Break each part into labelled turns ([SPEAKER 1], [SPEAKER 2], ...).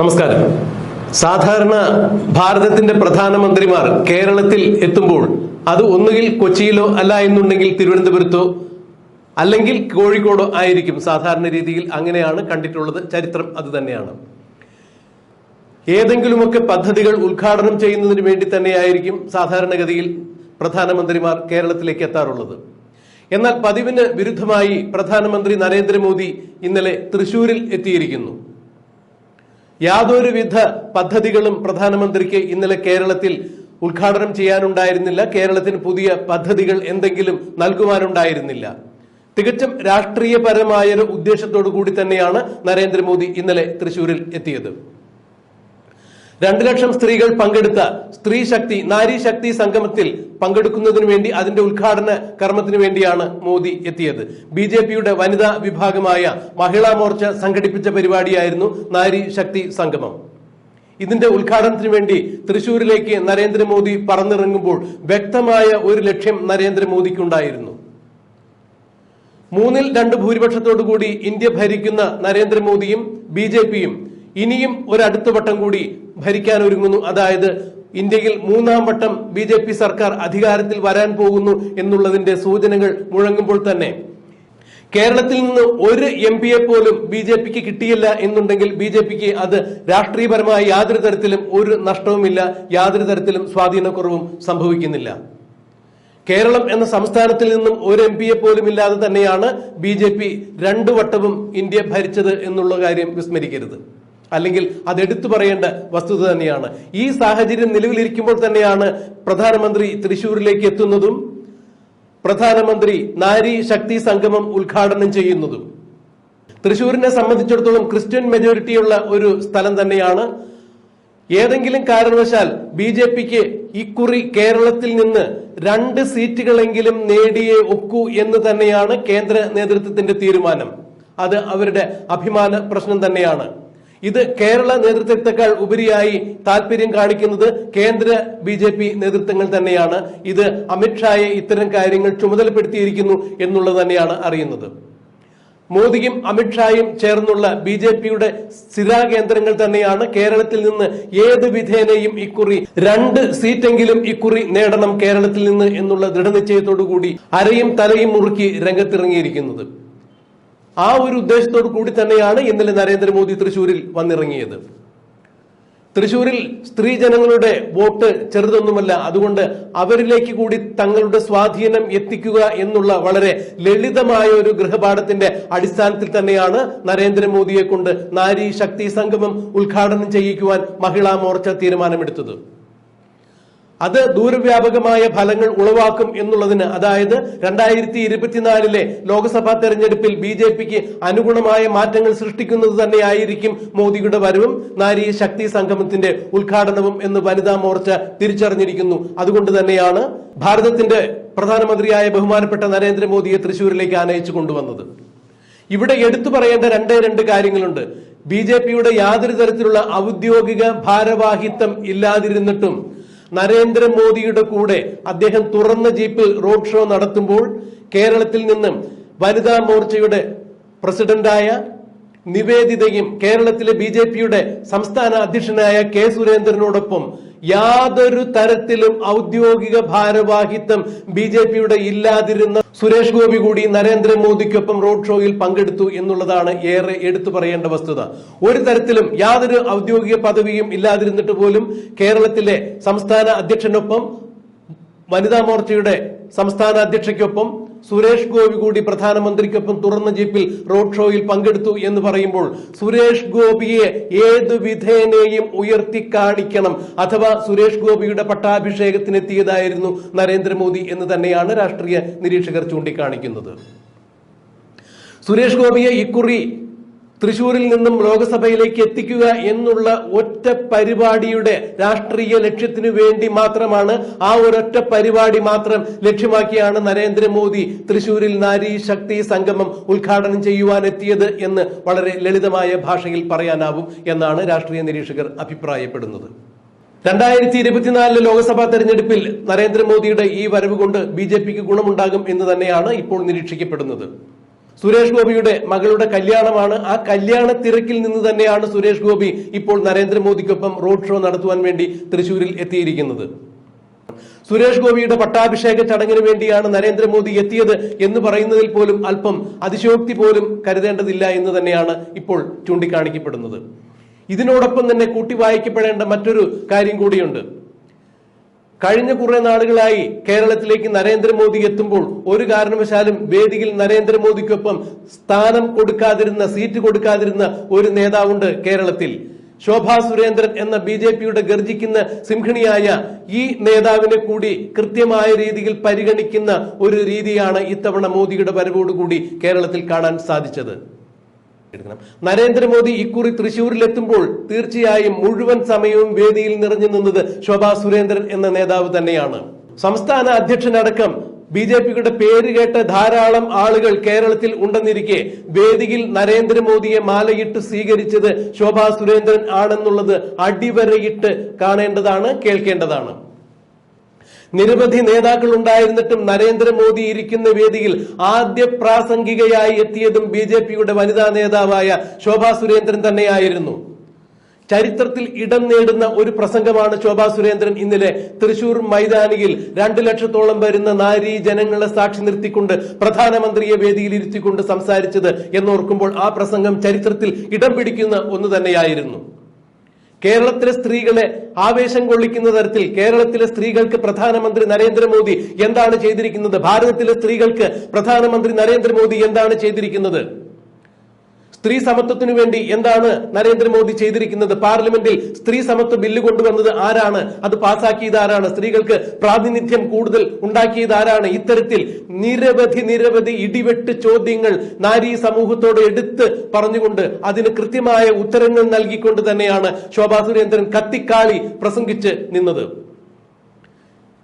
[SPEAKER 1] നമസ്കാരം. സാധാരണ ഭാരതത്തിന്റെ പ്രധാനമന്ത്രിമാർ കേരളത്തിൽ എത്തുമ്പോൾ അത് ഒന്നുകിൽ കൊച്ചിയിലോ അല്ല എന്നുണ്ടെങ്കിൽ തിരുവനന്തപുരത്തോ അല്ലെങ്കിൽ കോഴിക്കോടോ ആയിരിക്കും. സാധാരണ രീതിയിൽ അങ്ങനെയാണ് കണ്ടിട്ടുള്ളത്. ചരിത്രം അത് തന്നെയാണ്. ഏതെങ്കിലുമൊക്കെ പദ്ധതികൾ ഉദ്ഘാടനം ചെയ്യുന്നതിന് വേണ്ടി തന്നെയായിരിക്കും സാധാരണഗതിയിൽ പ്രധാനമന്ത്രിമാർ കേരളത്തിലേക്ക് എത്താറുള്ളത്. എന്നാൽ പതിവിന് വിരുദ്ധമായി പ്രധാനമന്ത്രി നരേന്ദ്രമോദി ഇന്നലെ തൃശൂരിൽ എത്തിയിരിക്കുന്നു. യാതൊരുവിധ പദ്ധതികളും പ്രധാനമന്ത്രിക്ക് ഇന്നലെ കേരളത്തിൽ ഉദ്ഘാടനം ചെയ്യാനുണ്ടായിരുന്നില്ല. കേരളത്തിന് പുതിയ പദ്ധതികൾ എന്തെങ്കിലും നൽകുവാനുണ്ടായിരുന്നില്ല. തികച്ചും രാഷ്ട്രീയപരമായ ഒരു ഉദ്ദേശത്തോടു കൂടി തന്നെയാണ് നരേന്ദ്രമോദി ഇന്നലെ തൃശൂരിൽ എത്തിയത്. രണ്ടു ലക്ഷം സ്ത്രീകൾ പങ്കെടുത്ത സ്ത്രീ ശക്തി നാരി ശക്തി സംഗമത്തിൽ പങ്കെടുക്കുന്നതിന് വേണ്ടി അതിന്റെ ഉദ്ഘാടന കർമ്മത്തിനു വേണ്ടിയാണ് മോദി എത്തിയത്. ബി ജെ പിയുടെ വനിതാ വിഭാഗമായ മഹിളാ മോർച്ച സംഘടിപ്പിച്ച പരിപാടിയായിരുന്നു നാരി ശക്തി സംഗമം. ഇതിന്റെ ഉദ്ഘാടനത്തിന് വേണ്ടി തൃശൂരിലേക്ക് നരേന്ദ്രമോദി പറന്നിറങ്ങുമ്പോൾ വ്യക്തമായ ഒരു ലക്ഷ്യം നരേന്ദ്രമോദിക്കുണ്ടായിരുന്നു. മൂന്നിൽ രണ്ട് ഭൂരിപക്ഷത്തോടു കൂടി ഇന്ത്യ ഭരിക്കുന്ന നരേന്ദ്രമോദിയും ബി ജെ പിയും ഇനിയും ഒരു അടുത്ത വട്ടം കൂടി ഭരിക്കാൻ ഒരുങ്ങുന്നു. അതായത് ഇന്ത്യയിൽ മൂന്നാം വട്ടം ബി ജെ പി സർക്കാർ അധികാരത്തിൽ വരാൻ പോകുന്നു എന്നുള്ളതിന്റെ സൂചനകൾ മുഴങ്ങുമ്പോൾ തന്നെ കേരളത്തിൽ നിന്ന് ഒരു എം പിയെ പോലും ബി ജെ പിക്ക് കിട്ടിയില്ല എന്നുണ്ടെങ്കിൽ ബി ജെ പിക്ക് അത് രാഷ്ട്രീയപരമായ യാതൊരു തരത്തിലും ഒരു നഷ്ടവുമില്ല യാതൊരു തരത്തിലും സ്വാധീനക്കുറവും സംഭവിക്കുന്നില്ല. കേരളം എന്ന സംസ്ഥാനത്തിൽ നിന്നും ഒരു എം പിയെ പോലും ഇല്ലാതെ തന്നെയാണ് ബി ജെ പി രണ്ടു വട്ടവും ഇന്ത്യ ഭരിച്ചത് എന്നുള്ള കാര്യം വിസ്മരിക്കരുത്. അല്ലെങ്കിൽ അത് എടുത്തു പറയേണ്ട വസ്തുത തന്നെയാണ്. ഈ സാഹചര്യം നിലവിലിരിക്കുമ്പോൾ തന്നെയാണ് പ്രധാനമന്ത്രി തൃശൂരിലേക്ക് എത്തുന്നതും പ്രധാനമന്ത്രി നാരി ശക്തി സംഗമം ഉദ്ഘാടനം ചെയ്യുന്നതും. തൃശൂരിനെ സംബന്ധിച്ചിടത്തോളം ക്രിസ്ത്യൻ മെജോറിറ്റിയുള്ള ഒരു സ്ഥലം തന്നെയാണ്. ഏതെങ്കിലും കാരണവശാൽ ബി ജെ പിക്ക് ഇക്കുറി കേരളത്തിൽ നിന്ന് രണ്ട് സീറ്റുകളെങ്കിലും നേടിയേ ഒക്കൂ എന്ന് തന്നെയാണ് കേന്ദ്ര നേതൃത്വത്തിന്റെ തീരുമാനം. അത് അവരുടെ അഭിമാന പ്രശ്നം തന്നെയാണ്. ഇത് കേരള നേതൃത്വത്തെക്കാൾ ഉപരിയായി താല്പര്യം കാണിക്കുന്നത് കേന്ദ്ര ബി ജെ പി നേതൃത്വങ്ങൾ തന്നെയാണ്. ഇത് അമിത്ഷായെ ഇത്തരം കാര്യങ്ങൾ ചുമതലപ്പെടുത്തിയിരിക്കുന്നു എന്നുള്ളത് തന്നെയാണ് അറിയുന്നത്. മോദിയും അമിത്ഷായും ചേർന്നുള്ള ബി ജെ പിയുടെ സ്ഥിരാകേന്ദ്രങ്ങൾ തന്നെയാണ് കേരളത്തിൽ നിന്ന് ഏത് വിധേനയും ഇക്കുറി രണ്ട് സീറ്റെങ്കിലും ഇക്കുറി നേടണം കേരളത്തിൽ നിന്ന് എന്നുള്ള ദൃഢനിശ്ചയത്തോടു കൂടി അരയും തലയും മുറുക്കി രംഗത്തിറങ്ങിയിരിക്കുന്നത്. ആ ഒരു ഉദ്ദേശത്തോടു കൂടി തന്നെയാണ് ഇന്നലെ നരേന്ദ്രമോദി തൃശൂരിൽ വന്നിറങ്ങിയത്. തൃശൂരിൽ സ്ത്രീ ജനങ്ങളുടെ വോട്ട് ചെറുതൊന്നുമല്ല അതുകൊണ്ട് അവരിലേക്ക് കൂടി തങ്ങളുടെ സ്വാധീനം എത്തിക്കുക എന്നുള്ള വളരെ ലളിതമായ ഒരു ഗൃഹപാഠത്തിന്റെ അടിസ്ഥാനത്തിൽ തന്നെയാണ് നരേന്ദ്രമോദിയെ കൊണ്ട് നാരി ശക്തി സംഗമം ഉദ്ഘാടനം ചെയ്യിക്കുവാൻ മഹിളാ മോർച്ച തീരുമാനമെടുത്തത്. അത് ദൂരവ്യാപകമായ ഫലങ്ങൾ ഉളവാക്കും എന്നുള്ളതിന് അതായത് രണ്ടായിരത്തി ഇരുപത്തിനാലിലെ ലോക്സഭാ തെരഞ്ഞെടുപ്പിൽ ബി ജെ പിക്ക് അനുഗുണമായ മാറ്റങ്ങൾ സൃഷ്ടിക്കുന്നത് തന്നെയായിരിക്കും മോദിയുടെ വരവും. നാരി ശക്തി സംഗമത്തിന്റെ ഉദ്ഘാടനവും എന്ന് വനിതാ മോർച്ച തിരിച്ചറിഞ്ഞിരിക്കുന്നു. അതുകൊണ്ട് തന്നെയാണ് ഭാരതത്തിന്റെ പ്രധാനമന്ത്രിയായ ബഹുമാനപ്പെട്ട നരേന്ദ്രമോദിയെ തൃശൂരിലേക്ക് ആനയിച്ചു കൊണ്ടുവന്നത്. ഇവിടെ എടുത്തു പറയേണ്ട രണ്ടേ രണ്ട് കാര്യങ്ങളുണ്ട്. ബി ജെ പിയുടെ യാതൊരു തരത്തിലുള്ള ഔദ്യോഗിക ഭാരവാഹിത്വം ഇല്ലാതിരുന്നിട്ടും നരേന്ദ്രമോദിയുടെ കൂടെ അദ്ദേഹം തുറന്ന ജീപ്പിൽ റോഡ് ഷോ നടത്തുമ്പോൾ കേരളത്തിൽ നിന്നും വനിതാ മോർച്ചയുടെ പ്രസിഡന്റായ നിവേദിതയും കേരളത്തിലെ ബി ജെ പിയുടെ സംസ്ഥാന അധ്യക്ഷനായ കെ സുരേന്ദ്രനോടൊപ്പം യാതൊരു തരത്തിലും ഔദ്യോഗിക ഭാരവാഹിത്വം ബി ജെ പിയുടെ ഇല്ലാതിരുന്ന സുരേഷ് ഗോപി കൂടി നരേന്ദ്രമോദിക്കൊപ്പം റോഡ് ഷോയിൽ പങ്കെടുത്തു എന്നുള്ളതാണ് ഏറെ എടുത്തു പറയേണ്ട വസ്തുത. ഒരു തരത്തിലും യാതൊരു ഔദ്യോഗിക പദവിയും ഇല്ലാതിരുന്നിട്ട് പോലും കേരളത്തിലെ സംസ്ഥാന അധ്യക്ഷനൊപ്പം വനിതാ മോർച്ചയുടെ സംസ്ഥാന അധ്യക്ഷയ്ക്കൊപ്പം സുരേഷ് ഗോപി കൂടി പ്രധാനമന്ത്രിക്കൊപ്പം തുറന്ന ജീപ്പിൽ റോഡ് ഷോയിൽ പങ്കെടുത്തു എന്ന് പറയുമ്പോൾ സുരേഷ് ഗോപിയെ ഏതു വിധേനയും ഉയർത്തി കാണിക്കണം. അഥവാ സുരേഷ് ഗോപിയുടെ പട്ടാഭിഷേകത്തിനെത്തിയതായിരുന്നു നരേന്ദ്രമോദി എന്ന് തന്നെയാണ് രാഷ്ട്രീയ നിരീക്ഷകർ ചൂണ്ടിക്കാണിക്കുന്നത്. സുരേഷ് ഗോപിയെ ഇക്കുറി തൃശൂരിൽ നിന്നും ലോകസഭയിലേക്ക് എത്തിക്കുക എന്നുള്ള ഒറ്റ പരിപാടിയുടെ രാഷ്ട്രീയ ലക്ഷ്യത്തിനു വേണ്ടി മാത്രമാണ് ആ ഒരൊറ്റ പരിപാടി മാത്രം ലക്ഷ്യമാക്കിയാണ് നരേന്ദ്രമോദി തൃശൂരിൽ നാരി ശക്തി സംഗമം ഉദ്ഘാടനം ചെയ്യുവാൻ എത്തിയത് എന്ന് വളരെ ലളിതമായ ഭാഷയിൽ പറയാനാവും എന്നാണ് രാഷ്ട്രീയ നിരീക്ഷകർ അഭിപ്രായപ്പെടുന്നത്. രണ്ടായിരത്തി ഇരുപത്തിനാലിലെ ലോക്സഭാ തെരഞ്ഞെടുപ്പിൽ നരേന്ദ്രമോദിയുടെ ഈ വരവ് കൊണ്ട് ബി ജെ പിക്ക് ഗുണമുണ്ടാകും എന്ന് തന്നെയാണ് ഇപ്പോൾ നിരീക്ഷിക്കപ്പെടുന്നത്. സുരേഷ് ഗോപിയുടെ മകളുടെ കല്യാണമാണ്. ആ കല്യാണ തിരക്കിൽ നിന്ന് തന്നെയാണ് സുരേഷ് ഗോപി ഇപ്പോൾ നരേന്ദ്രമോദിക്കൊപ്പം റോഡ് ഷോ നടത്തുവാൻ വേണ്ടി തൃശൂരിൽ എത്തിയിരിക്കുന്നത്. സുരേഷ് ഗോപിയുടെ പട്ടാഭിഷേക ചടങ്ങിന് വേണ്ടിയാണ് നരേന്ദ്രമോദി എത്തിയത് എന്ന് പറയുന്നതിൽ പോലും അല്പം അതിശോക്തി പോലും കരുതേണ്ടതില്ല എന്ന് തന്നെയാണ് ഇപ്പോൾ ചൂണ്ടിക്കാണിക്കപ്പെടുന്നത്. ഇതിനോടൊപ്പം തന്നെ കൂട്ടി വായിക്കപ്പെടേണ്ട മറ്റൊരു കാര്യം കൂടിയുണ്ട്. കഴിഞ്ഞ കുറെ നാളുകളായി കേരളത്തിലേക്ക് നരേന്ദ്രമോദി എത്തുമ്പോൾ ഒരു കാരണവശാലും വേദിയിൽ നരേന്ദ്രമോദിക്കൊപ്പം സ്ഥാനം കൊടുക്കാതിരുന്ന സീറ്റ് കൊടുക്കാതിരുന്ന ഒരു നേതാവുണ്ട് കേരളത്തിൽ. ശോഭാ സുരേന്ദ്രൻ എന്ന ബി ജെ പിയുടെ ഗർജിക്കുന്ന സിംഹിണിയായ ഈ നേതാവിനെ കൂടി കൃത്യമായ രീതിയിൽ പരിഗണിക്കുന്ന ഒരു രീതിയാണ് ഇത്തവണ മോദിയുടെ വരവോടുകൂടി കേരളത്തിൽ കാണാൻ സാധിച്ചത്. എടുക്കണം. നരേന്ദ്രമോദി ഇക്കുറി തൃശൂരിലെത്തുമ്പോൾ തീർച്ചയായും മുഴുവൻ സമയവും വേദിയിൽ നിറഞ്ഞു നിന്നത് ശോഭാ സുരേന്ദ്രൻ എന്ന നേതാവ് തന്നെയാണ്. സംസ്ഥാന അധ്യക്ഷനടക്കം ബി ജെ പിയുടെ പേര് കേട്ട ധാരാളം ആളുകൾ കേരളത്തിൽ ഉണ്ടെന്നിരിക്കെ വേദിയിൽ നരേന്ദ്രമോദിയെ മാലയിട്ട് സ്വീകരിച്ചത് ശോഭാ സുരേന്ദ്രൻ ആണെന്നുള്ളത് അടിവരയിട്ട് കാണേണ്ടതാണ് കേൾക്കേണ്ടതാണ്. നിരവധി നേതാക്കൾ ഉണ്ടായിരുന്നിട്ടും നരേന്ദ്രമോദി ഇരിക്കുന്ന വേദിയിൽ ആദ്യ പ്രാസംഗികയായി എത്തിയതും ബി ജെ പിയുടെ വനിതാ നേതാവായ ശോഭാ സുരേന്ദ്രൻ തന്നെയായിരുന്നു. ചരിത്രത്തിൽ ഇടം നേടുന്ന ഒരു പ്രസംഗമാണ് ശോഭാ സുരേന്ദ്രൻ ഇന്നലെ തൃശൂർ മൈതാനിയിൽ രണ്ടു ലക്ഷത്തോളം വരുന്ന നാരീ ജനങ്ങളെ സാക്ഷി നിർത്തിക്കൊണ്ട് പ്രധാനമന്ത്രിയെ വേദിയിൽ ഇരുത്തിക്കൊണ്ട് സംസാരിച്ചത് എന്നോർക്കുമ്പോൾ ആ പ്രസംഗം ചരിത്രത്തിൽ ഇടം പിടിക്കുന്ന ഒന്ന് തന്നെയായിരുന്നു. കേരളത്തിലെ സ്ത്രീകളെ ആവേശം കൊള്ളിക്കുന്ന തരത്തിൽ കേരളത്തിലെ സ്ത്രീകൾക്ക് പ്രധാനമന്ത്രി നരേന്ദ്രമോദി എന്താണ് ചെയ്തിരിക്കുന്നത്? ഭാരതത്തിലെ സ്ത്രീകൾക്ക് പ്രധാനമന്ത്രി നരേന്ദ്രമോദി എന്താണ് ചെയ്തിരിക്കുന്നത്? സ്ത്രീ സമത്വത്തിനു വേണ്ടി എന്താണ് നരേന്ദ്രമോദി ചെയ്തിരിക്കുന്നത്? പാർലമെന്റിൽ സ്ത്രീ സമത്വ ബില്ല് കൊണ്ടുവന്നത് ആരാണ്? അത് പാസാക്കിയത് ആരാണ്? സ്ത്രീകൾക്ക് പ്രാതിനിധ്യം കൂടുതൽ ഉണ്ടാക്കിയത് ആരാണ്? ഇത്തരത്തിൽ നിരവധി നിരവധി ഇടിവെട്ട് ചോദ്യങ്ങൾ നാരീ സമൂഹത്തോട് എടുത്ത് പറഞ്ഞുകൊണ്ട് അതിന് കൃത്യമായ ഉത്തരങ്ങൾ നൽകിക്കൊണ്ട് തന്നെയാണ് ശോഭാ സുരേന്ദ്രൻ കത്തിക്കാളി പ്രസംഗിച്ച് നിന്നത്.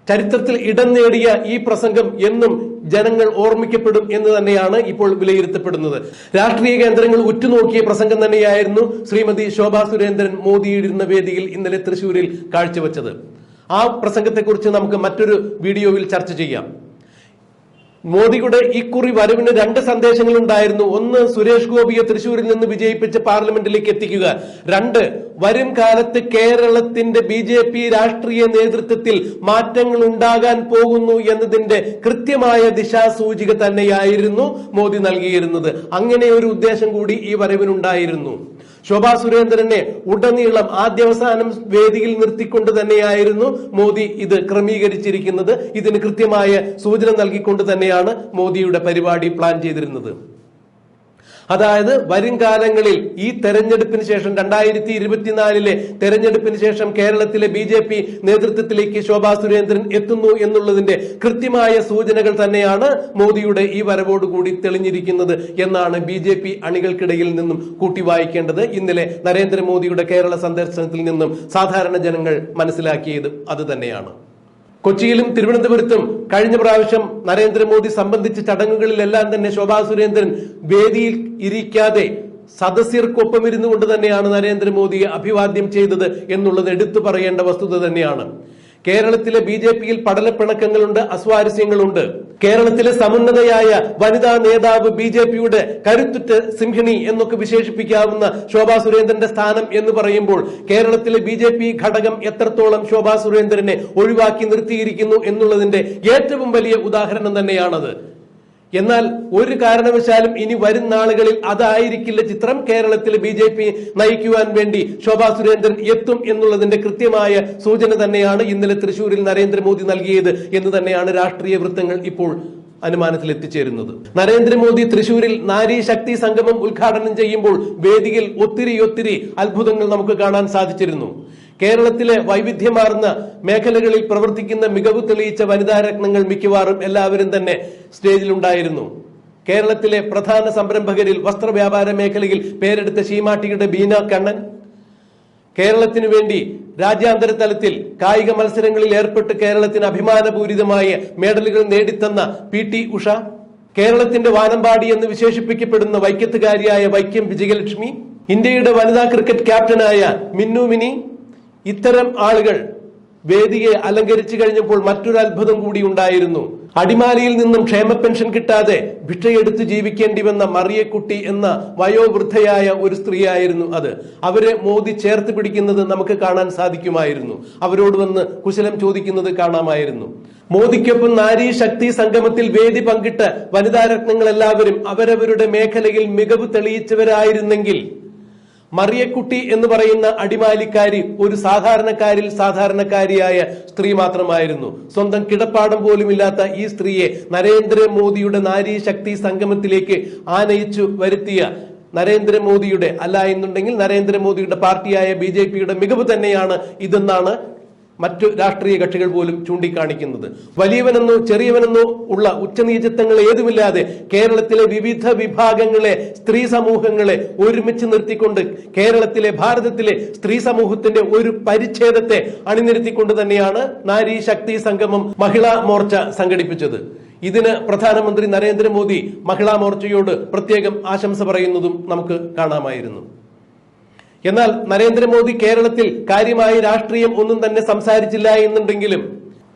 [SPEAKER 1] ചരിത്രത്തിൽ ഇടം നേടിയ ഈ പ്രസംഗം എന്നും ജനങ്ങൾ ഓർമ്മിക്കപ്പെടും എന്ന് തന്നെയാണ് ഇപ്പോൾ വിലയിരുത്തപ്പെടുന്നത്. രാഷ്ട്രീയ കേന്ദ്രങ്ങൾ ഉറ്റുനോക്കിയ പ്രസംഗം തന്നെയായിരുന്നു ശ്രീമതി ശോഭാ സുരേന്ദ്രൻ മോദിയിരുന്ന വേദിയിൽ ഇന്നലെ തൃശൂരിൽ കാഴ്ചവെച്ചത്. ആ പ്രസംഗത്തെക്കുറിച്ച് നമുക്ക് മറ്റൊരു വീഡിയോയിൽ ചർച്ച ചെയ്യാം. മോദിയുടെ ഇക്കുറി വരവിന് രണ്ട് സന്ദേശങ്ങൾ ഉണ്ടായിരുന്നു ഒന്ന് സുരേഷ് ഗോപിയെ തൃശൂരിൽ നിന്ന് വിജയിപ്പിച്ച് പാർലമെന്റിലേക്ക് എത്തിക്കുക. രണ്ട് വരും കാലത്ത് കേരളത്തിന്റെ ബി ജെ പി രാഷ്ട്രീയ നേതൃത്വത്തിൽ മാറ്റങ്ങൾ ഉണ്ടാകാൻ പോകുന്നു എന്നതിന്റെ കൃത്യമായ ദിശാസൂചിക തന്നെയായിരുന്നു മോദി നൽകിയിരുന്നത്. അങ്ങനെ ഒരു ഉദ്ദേശം കൂടി ഈ വരവിനുണ്ടായിരുന്നു. ശോഭാ സുരേന്ദ്രനെ ഉടനീളം ആദ്യവസാനം വേദിയിൽ നിർത്തിക്കൊണ്ട് തന്നെയായിരുന്നു മോദി ഇത് ക്രമീകരിച്ചിരിക്കുന്നത്. ഇതിന് കൃത്യമായ സൂചന നൽകിക്കൊണ്ട് തന്നെയാണ് മോദിയുടെ പരിപാടി പ്ലാൻ ചെയ്തിരുന്നത്. അതായത് വരും കാലങ്ങളിൽ ഈ തെരഞ്ഞെടുപ്പിന് ശേഷം രണ്ടായിരത്തി ഇരുപത്തിനാലിലെ തെരഞ്ഞെടുപ്പിന് ശേഷം കേരളത്തിലെ ബി ജെ പി നേതൃത്വത്തിലേക്ക് ശോഭാ സുരേന്ദ്രൻ എത്തുന്നു എന്നുള്ളതിന്റെ കൃത്യമായ സൂചനകൾ തന്നെയാണ് മോദിയുടെ ഈ വരവോടുകൂടി തെളിഞ്ഞിരിക്കുന്നത് എന്നാണ് ബി ജെ പി അണികൾക്കിടയിൽ നിന്നും കൂട്ടി വായിക്കേണ്ടത് ഇന്നലെ നരേന്ദ്രമോദിയുടെ കേരള സന്ദർശനത്തിൽ നിന്നും സാധാരണ ജനങ്ങൾ മനസ്സിലാക്കിയത് അത് തന്നെയാണ്. കൊച്ചിയിലും തിരുവനന്തപുരത്തും കഴിഞ്ഞ പ്രാവശ്യം നരേന്ദ്രമോദി സംബന്ധിച്ച ചടങ്ങുകളിലെല്ലാം തന്നെ ശോഭാ സുരേന്ദ്രൻ വേദിയിൽ ഇരിക്കാതെ സദസ്യർക്കൊപ്പം ഇരുന്നു കൊണ്ട് തന്നെയാണ് നരേന്ദ്രമോദിയെ അഭിവാദ്യം ചെയ്തത് എന്നുള്ളത് എടുത്തു പറയേണ്ട വസ്തുത തന്നെയാണ്. കേരളത്തിലെ ബി ജെ പിയിൽ പടലപ്പിണക്കങ്ങളുണ്ട് അസ്വാരസ്യങ്ങളുണ്ട്. കേരളത്തിലെ സമുന്നതയായ വനിതാ നേതാവ് ബി ജെ പിയുടെ കരുത്തുറ്റ സിംഹിണി എന്നൊക്കെ വിശേഷിപ്പിക്കാവുന്ന ശോഭാ സുരേന്ദ്രന്റെ സ്ഥാനം എന്ന് പറയുമ്പോൾ കേരളത്തിലെ ബി ജെ പി ഘടകം എത്രത്തോളം ശോഭാ സുരേന്ദ്രനെ ഒഴിവാക്കി നിർത്തിയിരിക്കുന്നു എന്നുള്ളതിന്റെ ഏറ്റവും വലിയ ഉദാഹരണം തന്നെയാണത്. എന്നാൽ ഒരു കാരണവശാലും ഇനി വരും നാളുകളിൽ അതായിരിക്കില്ല ചിത്രം കേരളത്തിൽ ബി ജെ പി നയിക്കുവാൻ വേണ്ടി ശോഭാ സുരേന്ദ്രൻ എത്തും എന്നുള്ളതിന്റെ കൃത്യമായ സൂചന തന്നെയാണ് ഇന്നലെ തൃശൂരിൽ നരേന്ദ്രമോദി നൽകിയത് എന്ന് തന്നെയാണ് രാഷ്ട്രീയ വൃത്തങ്ങൾ ഇപ്പോൾ അനുമാനത്തിൽ എത്തിച്ചേരുന്നത്. നരേന്ദ്രമോദി തൃശൂരിൽ നാരി ശക്തി സംഗമം ഉദ്ഘാടനം ചെയ്യുമ്പോൾ വേദിയിൽ ഒത്തിരി ഒത്തിരി അത്ഭുതങ്ങൾ നമുക്ക് കാണാൻ സാധിച്ചിരുന്നു. കേരളത്തിലെ വൈവിധ്യമാർന്ന മേഖലകളിൽ പ്രവർത്തിക്കുന്ന മികവ് തെളിയിച്ച വനിതാ രത്നങ്ങൾ മിക്കവാറും എല്ലാവരും തന്നെ സ്റ്റേജിലുണ്ടായിരുന്നു. കേരളത്തിലെ പ്രധാന സംരംഭകരിൽ വസ്ത്രവ്യാപാര മേഖലയിൽ പേരെടുത്ത ശീമാട്ടിയുടെ ബീന കണ്ണൻ. കേരളത്തിനു വേണ്ടി രാജ്യാന്തര തലത്തിൽ കായിക മത്സരങ്ങളിൽ ഏർപ്പെട്ട് കേരളത്തിന് അഭിമാനപൂരിതമായ മെഡലുകൾ നേടിത്തന്ന പി ടി ഉഷ. കേരളത്തിന്റെ വാനമ്പാടി എന്ന് വിശേഷിപ്പിക്കപ്പെടുന്ന വൈക്കത്തുകാരിയായ വൈക്കം വിജയലക്ഷ്മി. ഇന്ത്യയുടെ വനിതാ ക്രിക്കറ്റ് ക്യാപ്റ്റനായ മിന്നു മിനി. ഇത്തരം ആളുകൾ വേദിയെ അലങ്കരിച്ചു കഴിഞ്ഞപ്പോൾ മറ്റൊരു അത്ഭുതം കൂടി ഉണ്ടായിരുന്നു. അടിമാലിയിൽ നിന്നും ക്ഷേമ പെൻഷൻ കിട്ടാതെ ഭിക്ഷയെടുത്ത് ജീവിക്കേണ്ടി വന്ന മറിയക്കുട്ടി എന്ന വയോവൃദ്ധയായ ഒരു സ്ത്രീയായിരുന്നു അത്. അവരെ മോദി ചേർത്ത് പിടിക്കുന്നത് നമുക്ക് കാണാൻ സാധിക്കുമായിരുന്നു. അവരോട് വന്ന് കുശലം ചോദിക്കുന്നത് കാണാമായിരുന്നു. മോദിക്കൊപ്പം നാരി ശക്തി സംഗമത്തിൽ വേദി പങ്കിട്ട് വനിതാരത്നങ്ങൾ എല്ലാവരും അവരവരുടെ മേഖലയിൽ മികവ് തെളിയിച്ചവരായിരുന്നെങ്കിൽ മറിയക്കുട്ടി എന്ന് പറയുന്ന അടിമാലിക്കാരി ഒരു സാധാരണക്കാരിൽ സാധാരണക്കാരിയായ സ്ത്രീ മാത്രമായിരുന്നു. സ്വന്തം കിടപ്പാടം പോലും ഇല്ലാത്ത ഈ സ്ത്രീയെ നരേന്ദ്രമോദിയുടെ നാരീ ശക്തി സംഗമത്തിലേക്ക് ആനയിച്ചു വരുത്തിയ നരേന്ദ്രമോദിയുടെ അല്ല എന്നുണ്ടെങ്കിൽ നരേന്ദ്രമോദിയുടെ പാർട്ടിയായ ബി മികവ് തന്നെയാണ് ഇതെന്നാണ് മറ്റു രാഷ്ട്രീയ കക്ഷികൾ പോലും ചൂണ്ടിക്കാണിക്കുന്നത്. വലിയവനെന്നോ ചെറിയവനെന്നോ ഉള്ള ഉച്ചനീചത്വങ്ങൾ ഏതുമില്ലാതെ കേരളത്തിലെ വിവിധ വിഭാഗങ്ങളെ സ്ത്രീ സമൂഹങ്ങളെ ഒരുമിച്ച് നിർത്തിക്കൊണ്ട് കേരളത്തിലെ ഭാരതത്തിലെ സ്ത്രീ സമൂഹത്തിന്റെ ഒരു പരിച്ഛേദത്തെ അണിനിരത്തിക്കൊണ്ട് തന്നെയാണ് നാരി ശക്തി സംഗമം മഹിളാ മോർച്ച സംഘടിപ്പിച്ചത്. ഇതിന് പ്രധാനമന്ത്രി നരേന്ദ്രമോദി മഹിളാ മോർച്ചയോട് പ്രത്യേകം ആശംസ പറയുന്നതും നമുക്ക് കാണാമായിരുന്നു. എന്നാൽ നരേന്ദ്രമോദി കേരളത്തിൽ കാര്യമായി രാഷ്ട്രീയം ഒന്നും തന്നെ സംസാരിച്ചില്ല എന്നുണ്ടെങ്കിലും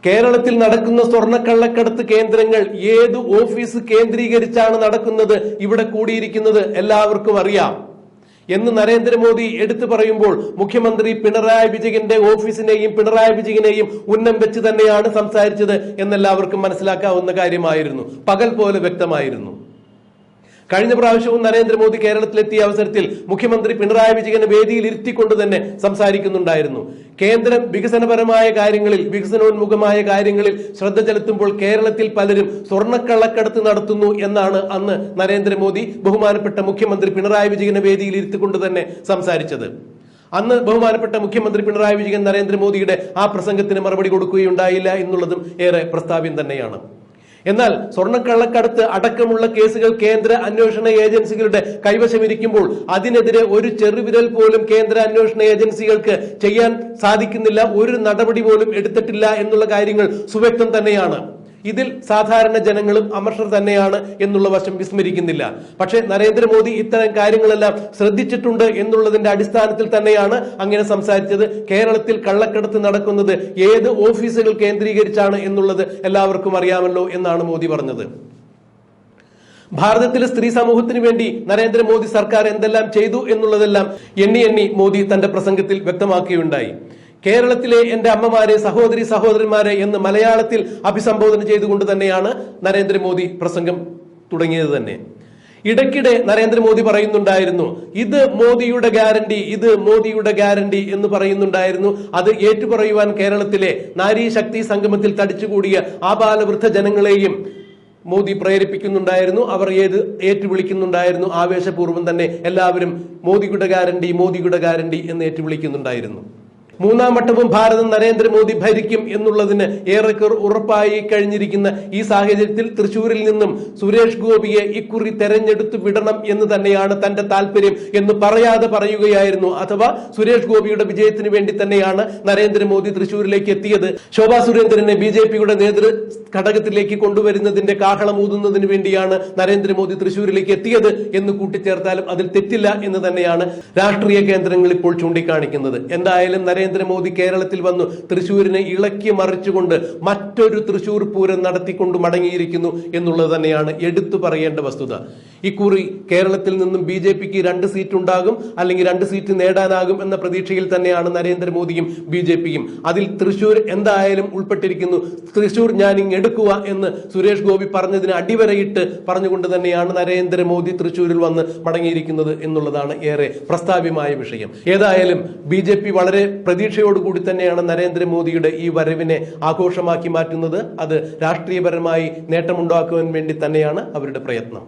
[SPEAKER 1] കേരളത്തിൽ നടക്കുന്ന സ്വർണക്കള്ളക്കടത്ത് കേന്ദ്രങ്ങൾ ഏത് ഓഫീസ് കേന്ദ്രീകരിച്ചാണ് നടക്കുന്നത് ഇവിടെ കൂടിയിരിക്കുന്നത് എല്ലാവർക്കും അറിയാം. എന്ന് നരേന്ദ്രമോദി എടുത്തു പറയുമ്പോൾ മുഖ്യമന്ത്രി പിണറായി വിജയന്റെ ഓഫീസിനെയും പിണറായി വിജയനെയും ഉന്നം വെച്ച് തന്നെയാണ് സംസാരിച്ചത് എന്നെല്ലാവർക്കും മനസ്സിലാക്കാവുന്ന കാര്യമായിരുന്നു. പകൽ പോലെ വ്യക്തമായിരുന്നു. കഴിഞ്ഞ പ്രാവശ്യവും നരേന്ദ്രമോദി കേരളത്തിലെത്തിയ അവസരത്തിൽ മുഖ്യമന്ത്രി പിണറായി വിജയനെ വേദിയിൽ ഇരുത്തിക്കൊണ്ട് തന്നെ സംസാരിക്കുന്നുണ്ടായിരുന്നു. കേന്ദ്രം വികസനപരമായ കാര്യങ്ങളിൽ വികസനോന്മുഖമായ കാര്യങ്ങളിൽ ശ്രദ്ധ ചെലുത്തുമ്പോൾ കേരളത്തിൽ പലരും സ്വർണക്കള്ളക്കടത്ത് നടത്തുന്നു എന്നാണ് അന്ന് നരേന്ദ്രമോദി ബഹുമാനപ്പെട്ട മുഖ്യമന്ത്രി പിണറായി വിജയനെ വേദിയിൽ ഇരുത്തിക്കൊണ്ട് തന്നെ സംസാരിച്ചത്. അന്ന് ബഹുമാനപ്പെട്ട മുഖ്യമന്ത്രി പിണറായി വിജയൻ നരേന്ദ്രമോദിയുടെ ആ പ്രസംഗത്തിന് മറുപടി കൊടുക്കുകയുണ്ടായില്ല എന്നുള്ളതും ഏറെ പ്രസ്താവ്യം തന്നെയാണ്. എന്നാൽ സ്വർണക്കള്ളക്കടത്ത് അടക്കമുള്ള കേസുകൾ കേന്ദ്ര അന്വേഷണ ഏജൻസികളുടെ കൈവശമിരിക്കുമ്പോൾ അതിനെതിരെ ഒരു ചെറുവിരൽ പോലും കേന്ദ്ര അന്വേഷണ ഏജൻസികൾക്ക് ചെയ്യാൻ സാധിക്കുന്നില്ല ഒരു നടപടി പോലും എടുത്തിട്ടില്ല എന്നുള്ള കാര്യങ്ങൾ സുവ്യക്തം തന്നെയാണ്. ഇതിൽ സാധാരണ ജനങ്ങളും അമർഷർ തന്നെയാണ് എന്നുള്ള വശം വിസ്മരിക്കുന്നില്ല. പക്ഷേ നരേന്ദ്രമോദി ഇത്തരം കാര്യങ്ങളെല്ലാം ശ്രദ്ധിച്ചിട്ടുണ്ട് എന്നുള്ളതിന്റെ അടിസ്ഥാനത്തിൽ തന്നെയാണ് അങ്ങനെ സംസാരിച്ചത്. കേരളത്തിൽ കള്ളക്കടത്ത് നടക്കുന്നത് ഏത് ഓഫീസുകൾ കേന്ദ്രീകരിച്ചാണ് എന്നുള്ളത് എല്ലാവർക്കും അറിയാമല്ലോ എന്നാണ് മോദി പറഞ്ഞത്. ഭാരതത്തിലെ സ്ത്രീ സമൂഹത്തിന് വേണ്ടി നരേന്ദ്രമോദി സർക്കാർ എന്തെല്ലാം ചെയ്തു എന്നുള്ളതെല്ലാം എണ്ണി എണ്ണി മോദി തന്റെ പ്രസംഗത്തിൽ വ്യക്തമാക്കുകയുണ്ടായി കേരളത്തിലെ എന്റെ അമ്മമാരെ സഹോദരി സഹോദരന്മാരെ എന്ന് മലയാളത്തിൽ അഭിസംബോധന ചെയ്തുകൊണ്ട് തന്നെയാണ് നരേന്ദ്രമോദി പ്രസംഗം തുടങ്ങിയത് തന്നെ. ഇടയ്ക്കിടെ നരേന്ദ്രമോദി പറയുന്നുണ്ടായിരുന്നു ഇത് മോദിയുടെ ഗ്യാരണ്ടി ഇത് മോദിയുടെ ഗ്യാരണ്ടി എന്ന് പറയുന്നുണ്ടായിരുന്നു. അത് ഏറ്റുപറയുവാൻ കേരളത്തിലെ നാരീ ശക്തി സംഗമത്തിൽ തടിച്ചുകൂടിയ ആബാലവൃദ്ധ ജനങ്ങളെയും മോദി പ്രേരിപ്പിക്കുന്നുണ്ടായിരുന്നു. അവർ ഏത് ഏറ്റുവിളിക്കുന്നുണ്ടായിരുന്നു. ആവേശപൂർവം തന്നെ എല്ലാവരും മോദിയുടെ ഗ്യാരണ്ടി മോദിയുടെ ഗ്യാരണ്ടി എന്ന് ഏറ്റുവിളിക്കുന്നുണ്ടായിരുന്നു. മൂന്നാം വട്ടവും ഭാരതം നരേന്ദ്രമോദി ഭരിക്കും എന്നുള്ളതിന് ഏറെക്കുറെ ഉറപ്പായി കഴിഞ്ഞിരിക്കുന്ന ഈ സാഹചര്യത്തിൽ തൃശൂരിൽ നിന്നും സുരേഷ് ഗോപിയെ ഇക്കുറി തെരഞ്ഞെടുത്തു വിടണം എന്ന് തന്നെയാണ് തന്റെ താല്പര്യം എന്ന് പറയാതെ പറയുകയായിരുന്നു. അഥവാ സുരേഷ് ഗോപിയുടെ വിജയത്തിന് വേണ്ടി തന്നെയാണ് നരേന്ദ്രമോദി തൃശൂരിലേക്ക് എത്തിയത്. ശോഭാ സുരേന്ദ്രനെ ബി ജെ പിയുടെ നേതൃ ഘടകത്തിലേക്ക് കൊണ്ടുവരുന്നതിന്റെ കാഹളം ഊതുന്നതിന് വേണ്ടിയാണ് നരേന്ദ്രമോദി തൃശൂരിലേക്ക് എത്തിയത് എന്ന് കൂട്ടിച്ചേർത്താലും അതിൽ തെറ്റില്ല എന്ന് തന്നെയാണ് രാഷ്ട്രീയ കേന്ദ്രങ്ങൾ ഇപ്പോൾ ചൂണ്ടിക്കാണിക്കുന്നത്. എന്തായാലും നരേന്ദ്രമോദി കേരളത്തിൽ വന്നു തൃശൂരിനെ ഇളക്കി മറിച്ചുകൊണ്ട് മറ്റൊരു തൃശൂർ പൂരം നടത്തിക്കൊണ്ട് മടങ്ങിയിരിക്കുന്നു എന്നുള്ളത് തന്നെയാണ് എടുത്തു പറയേണ്ട വസ്തുത. ഇക്കുറി കേരളത്തിൽ നിന്നും ബി ജെ പിക്ക് രണ്ട് സീറ്റ് ഉണ്ടാകും അല്ലെങ്കിൽ രണ്ട് സീറ്റ് നേടാനാകും എന്ന പ്രതീക്ഷയിൽ തന്നെയാണ് നരേന്ദ്രമോദിയും ബി ജെ പിയും. അതിൽ തൃശൂർ എന്തായാലും ഉൾപ്പെട്ടിരിക്കുന്നു. തൃശൂർ ഞാൻ ഇങ്ങെടുക്കുക എന്ന് സുരേഷ് ഗോപി പറഞ്ഞതിന് അടിവരയിട്ട് പറഞ്ഞുകൊണ്ട് തന്നെയാണ് നരേന്ദ്രമോദി തൃശൂരിൽ വന്ന് മടങ്ങിയിരിക്കുന്നത് എന്നുള്ളതാണ് ഏറെ പ്രസ്താവ്യമായ വിഷയം. ഏതായാലും ബി വളരെ പ്രതീക്ഷയോടുകൂടി തന്നെയാണ് നരേന്ദ്രമോദിയുടെ ഈ വരവിനെ ആഘോഷമാക്കി മാറ്റുന്നത്. അത് രാഷ്ട്രീയപരമായി നേട്ടമുണ്ടാക്കുവാൻ വേണ്ടി തന്നെയാണ് അവരുടെ പ്രയത്നം.